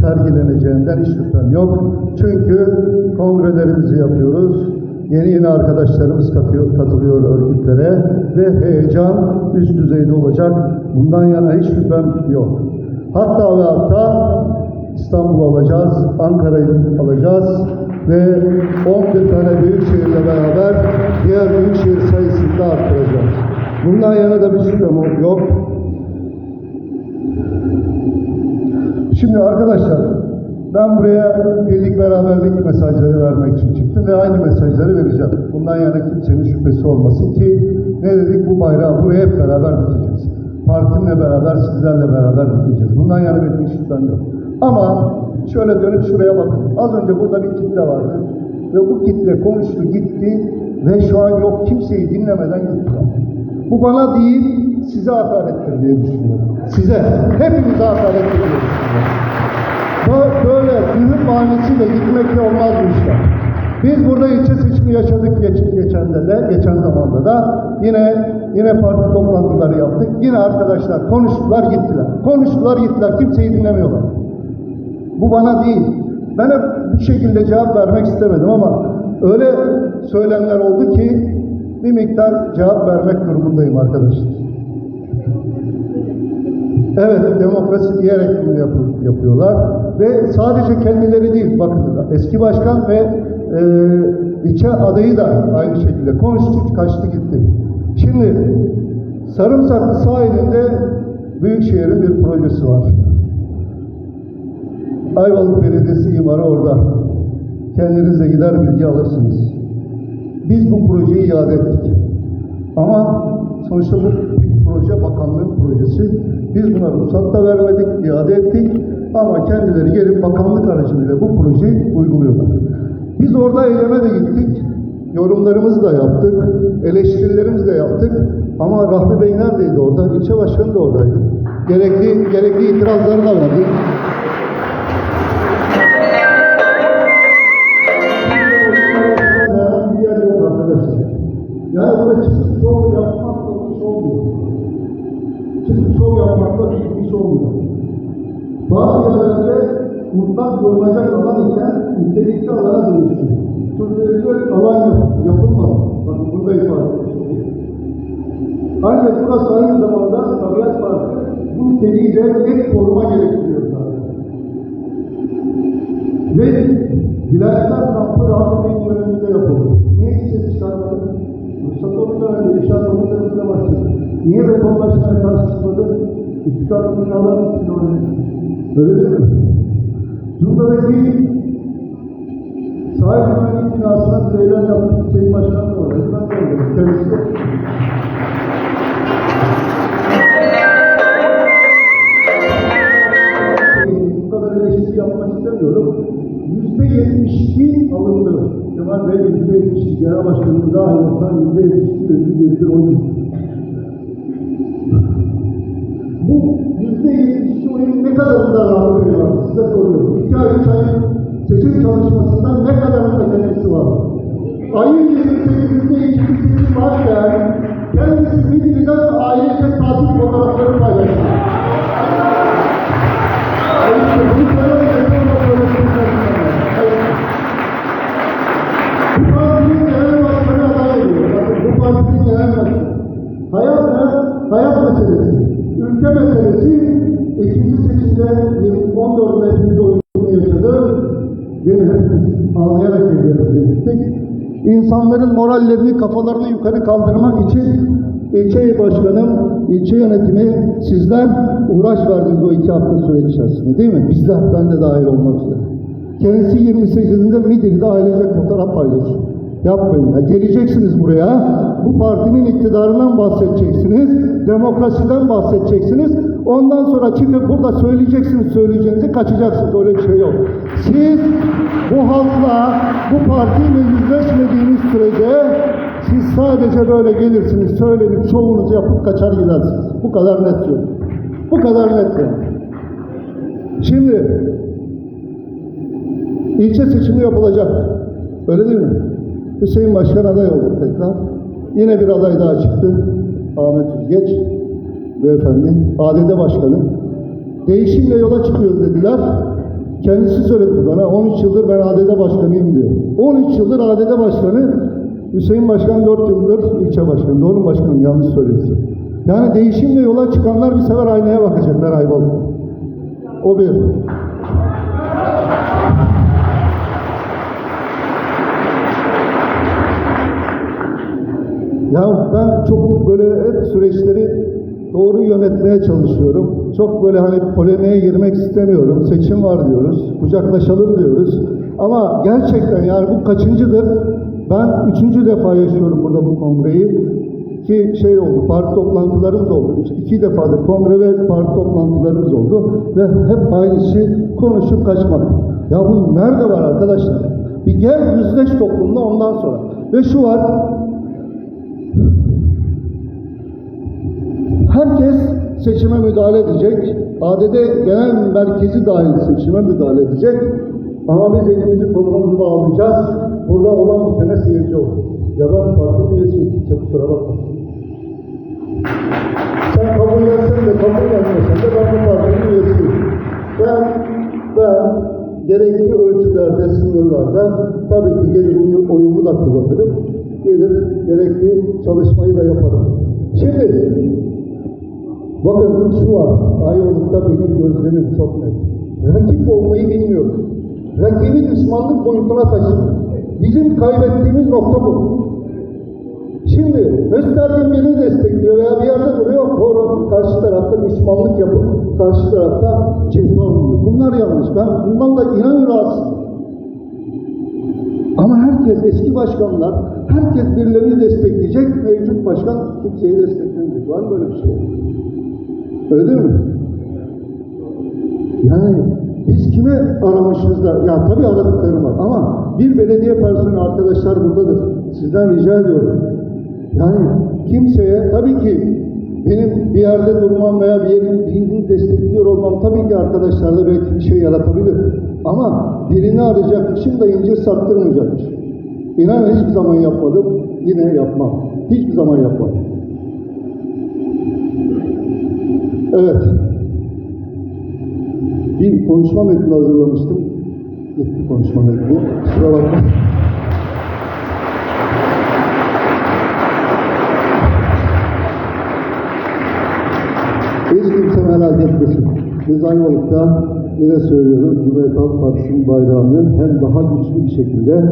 sergileneceğinden hiç şüphem yok. Çünkü kongrelerimizi yapıyoruz. Yeni yeni arkadaşlarımız katıyor, katılıyor örgütlere ve heyecan üst düzeyde olacak. Bundan yana hiç şüphem yok. Hatta ve hatta İstanbul'u alacağız, Ankara'yı alacağız ve 11 tane büyük şehirle beraber diğer büyük şehir sayısını da arttıracağız. Bundan yana da bir şüphem yok. Şimdi arkadaşlar ben buraya birlik beraberlik mesajları vermek için çıktım ve aynı mesajları vereceğim. Bundan yana kimsenin şüphesi olmasın ki ne dedik bu bayrağı buraya hep beraber dikeceğiz. Partimle beraber sizlerle beraber dikeceğiz. Bundan yana benim şüphem yok. Ama şöyle dönüp şuraya bakın. Az önce burada bir kitle vardı ve bu kitle konuştu gitti ve şu an yok kimseyi dinlemeden gitti. Bu bana değil size hakarettir diye düşünüyorum. Size, hepimize hakarettir diye düşünüyorum. Bö- Böyle mühim bahanesiyle gitmekle olmaz bu işler. Biz burada ilçe seçimi yaşadık geç, geçen de, de geçen zamanda da yine yine parti toplantıları yaptık. Yine arkadaşlar konuştular gittiler. Konuştular gittiler. Kimseyi dinlemiyorlar. Bu bana değil. Ben hep bu şekilde cevap vermek istemedim ama öyle söylemler oldu ki bir miktar cevap vermek durumundayım arkadaşlar. Evet, demokrasi diyerek bunu yapı- yapıyorlar. Ve sadece kendileri değil, bakın eski başkan ve e, ilçe adayı da aynı şekilde konuştu, kaçtı gitti. Şimdi Sarımsaklı sahilinde Büyükşehir'in bir projesi var. Ayvalık Belediyesi imarı orada. Kendiniz de gider bilgi alırsınız. Biz bu projeyi iade ettik. Ama sonuçta bu proje bakanlığın projesi. Biz buna ruhsat da vermedik, iade ettik. Ama kendileri gelip bakanlık aracılığıyla bu projeyi uyguluyorlar. Biz orada eyleme de gittik. Yorumlarımızı da yaptık. Eleştirilerimizi de yaptık. Ama Rahmi Bey neredeydi orada? İlçe başkanı da oradaydı. Gerekli, gerekli itirazları da verdik. Şov yapmakla iş olmuyor. Bazı yerlerde mutlak korunacak alan iken nitelikli alana dönüşüyor. Türkiye'de alan yap, yapılmadı. Bakın burada ifade etmiştim. Ancak burası aynı zamanda Tabiat Parkı bu niteliği de net koruma gerektiriyor zaten. Ve vilayetler kampı rahat Bey'in döneminde yapıldı. Niye ses çıkarmadı? Mustafa Bey döneminde inşaat onun döneminde başladı. Niye betonlaşmaya karşı İktidar binalar için öyle. Öyle değil mi? Cunda'daki sahil güvenlik binasına bir eylem yaptık. Sayın Başkan da orada. Ben de oradayım. Kendisi de. bu kadar eleştiri yapmak istemiyorum. Yüzde yetmiş iki alındı. Kemal Bey yüzde yetmiş iki, genel başkanımız dahil olsan yüzde yetmiş iki ve yüzde yetmiş oyun. Bu yüzde yetmiş iki oyun ne kadarında rağmen veriyor? Size soruyorum. İki ay, üç ay seçim çalışmasından ne kadarında kendisi var? Ayın 28'inde hiçbir seçim varken Yine hepimiz ağlayarak evlerimize gittik. İnsanların morallerini, kafalarını yukarı kaldırmak için ilçe başkanım, ilçe yönetimi sizler uğraş verdiniz o iki hafta süreç içerisinde değil mi? Bizler, ben de dahil olmak üzere. Kendisi 28'inde Midilli'de ailecek fotoğraf paylaşıyor. Yapmayın ya. Geleceksiniz buraya. Bu partinin iktidarından bahsedeceksiniz. Demokrasiden bahsedeceksiniz. Ondan sonra çıkıp burada söyleyeceksiniz söyleyeceğinizi kaçacaksınız. Öyle bir şey yok. Siz bu halkla, bu partiyle yüzleşmediğiniz sürece siz sadece böyle gelirsiniz, söylenip şovunuzu yapıp kaçar gidersiniz. Bu kadar net yok. Bu kadar net yok. Şimdi İlçe seçimi yapılacak. Öyle değil mi? Hüseyin Başkan aday oldu tekrar. Yine bir aday daha çıktı. Ahmet Üzgeç beyefendi. ADD Başkanı. değişimle yola çıkıyoruz dediler. Kendisi söyledi bana 13 yıldır ben ADD başkanıyım diyor. 13 yıldır ADD başkanı Hüseyin Başkan 4 yıldır ilçe başkanı. Doğru mu başkanım? Yanlış söylüyorsun. Yani değişimle yola çıkanlar bir sefer aynaya bakacaklar Ayvalık'ta. O bir. Ya ben çok böyle hep süreçleri doğru yönetmeye çalışıyorum. Çok böyle hani polemiğe girmek istemiyorum. Seçim var diyoruz. Kucaklaşalım diyoruz. Ama gerçekten yani bu kaçıncıdır? Ben üçüncü defa yaşıyorum burada bu kongreyi. Ki şey oldu, parti toplantılarımız oldu. İşte iki defadır kongre ve parti toplantılarımız oldu. Ve hep aynı şey konuşup kaçmak. Ya bu nerede var arkadaşlar? Bir gel yüzleş toplumda ondan sonra. Ve şu var, Herkes seçime müdahale edecek. ADD genel merkezi dahil seçime müdahale edecek. Ama biz elimizi kolumuzu bağlayacağız. Burada olan bitene seyirci olacağız. Ya ben parti üyesiyim. Kimse kusura. Sen kabullensen de kabullenmesen de ben bu partinin üyesiyim. Ben, ben gerekli ölçülerde, sınırlarda tabii ki gelir oyumu da kullanırım. Gelir gerekli çalışmayı da yaparım. Şimdi Bakın şu var, Ayvalık'ta benim gözlemim çok net. Rakip olmayı bilmiyoruz. Rakibi düşmanlık boyutuna taşıdık. Bizim kaybettiğimiz nokta bu. Şimdi Östergen beni destekliyor veya bir yerde duruyor, sonra karşı tarafta düşmanlık yapıp karşı tarafta cephe alıyor. Bunlar yanlış. Ben bundan da inanın rahatsızım. Ama herkes, eski başkanlar, herkes birilerini destekleyecek, mevcut başkan kimseyi desteklemeyecek. Var mı böyle bir şey? Öyle mi? Yani biz kime aramışız da, ya tabii aradıklarım var ama bir belediye personeli arkadaşlar buradadır. Sizden rica ediyorum. Yani kimseye tabii ki benim bir yerde durmam veya bir yerin birini destekliyor olmam tabii ki arkadaşlarda belki bir şey yaratabilir. Ama birini arayacakmışım da incir sattırmayacakmışım. İnanın hiçbir zaman yapmadım, yine yapmam. Hiçbir zaman yapmadım. Evet. Bir konuşma metni hazırlamıştım. Gitti konuşma metni. Kusura bakma. Hiç kimse merak etmesin. Biz Ayvalık'ta yine söylüyorum Cumhuriyet Halk Partisi'nin bayrağını hem daha güçlü bir şekilde,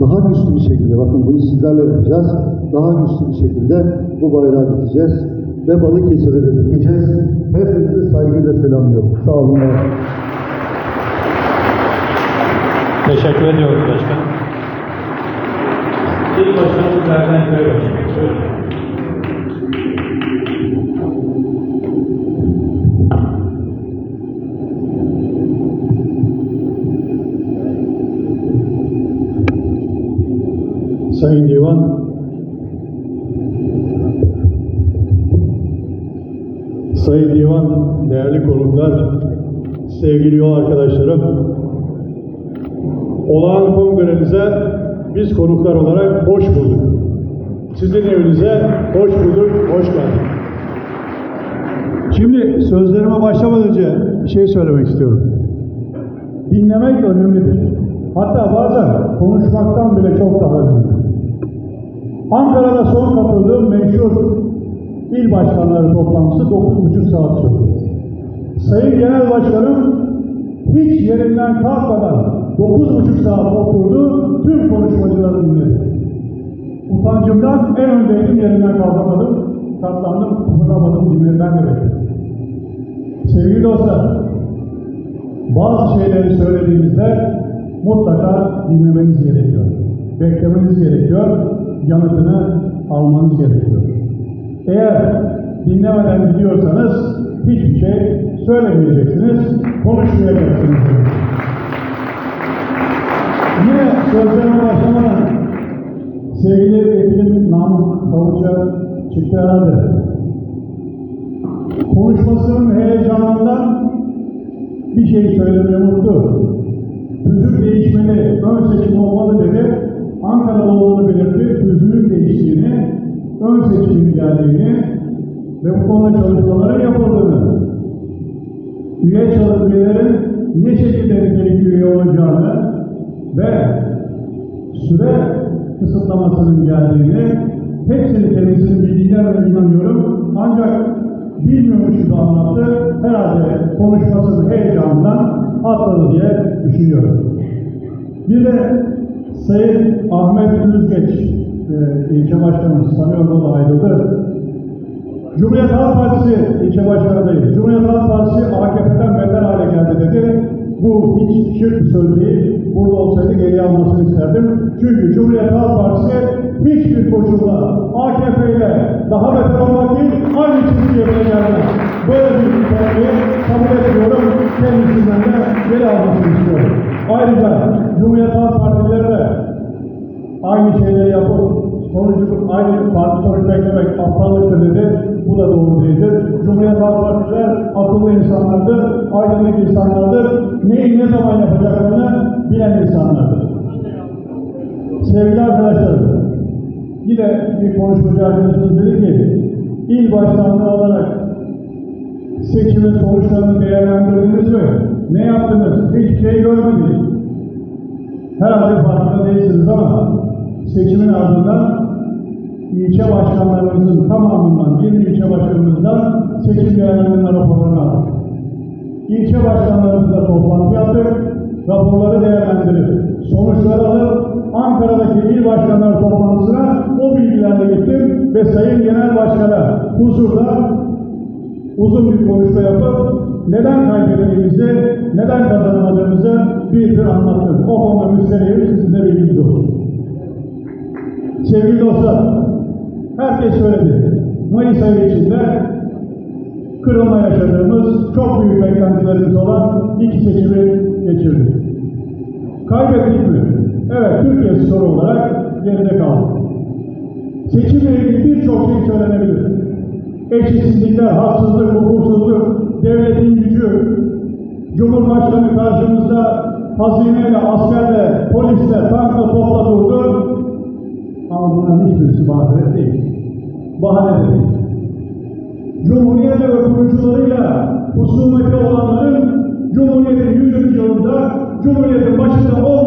daha güçlü bir şekilde, bakın bunu sizlerle yapacağız, daha güçlü bir şekilde bu bayrağı dikeceğiz ve Balıkesir'e de dikeceğiz. Hepinizi saygıyla selamlıyorum. Sağ olun. Teşekkür ediyoruz başkanım. İlk başkanımız Erden Köy sevgili yol arkadaşlarım, olağan kongremize biz konuklar olarak hoş bulduk. Sizin evinize hoş bulduk, hoş geldik. Şimdi sözlerime başlamadan önce bir şey söylemek istiyorum. Dinlemek önemlidir. Hatta bazen konuşmaktan bile çok daha önemli. Ankara'da son katıldığım meşhur il başkanları toplantısı 9,5 saat sürdü. Sayın Genel Başkanım hiç yerinden kalkmadan 9,5 saat oturdu, tüm konuşmacıları dinledi. Utancımdan en öndeydim, yerinden kalkamadım, katlandım, kıpırdamadım, dinlediğinden de. Sevgili dostlar, bazı şeyleri söylediğimizde mutlaka dinlemeniz gerekiyor. Beklemeniz gerekiyor, yanıtını almanız gerekiyor. Eğer dinlemeden gidiyorsanız hiçbir şey söylemeyeceksiniz, konuşmayacaksınız. Yine sözlerime başlamadan sevgili vekilim Namık Kavuç'a çıktı herhalde. Konuşmasının heyecanından bir şey söylemeyi unuttu. Tüzük değişmeli, ön seçim olmalı dedi. Ankara'da olduğunu belirtti, tüzüğün değiştiğini, ön seçimin geldiğini ve bu konuda çalışmaların yapıldığını üye çalı üyelerin ne şekilde nitelikli üye olacağını ve süre kısıtlamasının geldiğini hepsini kendisinin bildiğine inanıyorum. Ancak bilmiyormuş gibi anlattı. Herhalde konuşmasının heyecanından atladı diye düşünüyorum. Bir de Sayın Ahmet Üzgeç, e, ilçe başkanımız sanıyorum o da ayrıldı. Cumhuriyet Halk Partisi ilçe başkanı değil. Cumhuriyet Halk Partisi AKP'den beter hale geldi dedi. Bu hiç şirk bir söz değil. Burada olsaydı geriye almasını isterdim. Çünkü Cumhuriyet Halk Partisi hiçbir koşulda AKP ile daha beter olmak değil, aynı çizgiye gelmez. Böyle bir terbiye kabul etmiyorum. Kendisinden de geri almasını istiyorum. Ayrıca Cumhuriyet Halk Partileri de aynı şeyleri yapıp sonucu aynı parti sonuç beklemek aptallıktır dedi. Bu da doğru değildir. Cumhuriyet Halk Partiler akıllı insanlardır, aydınlık insanlardır. Neyi ne zaman yapacaklarını bilen insanlardır. Sevgili arkadaşlar, yine bir konuşmacı arkadaşımız dedi ki, il başkanlığı olarak seçimin sonuçlarını değerlendirdiniz mi? Ne yaptınız? Hiçbir şey görmedik. Herhalde farkında değilsiniz ama seçimin ardından ilçe başkanlarımızın tamamından, 20 ilçe başkanımızdan seçim değerlendirme raporlarını aldık. İlçe başkanlarımızla toplantı yaptık, raporları değerlendirip, sonuçları alıp Ankara'daki il başkanları toplantısına o bilgilerle gittim ve Sayın Genel Başkan'a huzurda uzun bir konuşma yapıp neden kaybettiğimizi, neden kazanamadığımızı bir bir anlattım. O konuda müsterihim sizin de bilginiz olsun. Sevgili dostlar, herkes söyledi. Mayıs ayı içinde kırılma yaşadığımız, çok büyük beklentilerimiz olan iki seçimi geçirdik. Kaybettik mi? Evet, Türkiye skoru olarak geride kaldı. Seçimle ilgili birçok şey söylenebilir. Eşitsizlikler, haksızlık, hukuksuzluk, devletin gücü, Cumhurbaşkanı karşımızda hazineyle, askerle, polisle, tankla, topla durdu. Ama bunların hiçbirisi bahane değil. Bahane de değil. Cumhuriyet ve kurucularıyla husumeti olanların Cumhuriyet'in 100. yılında Cumhuriyet'in başında olmamaları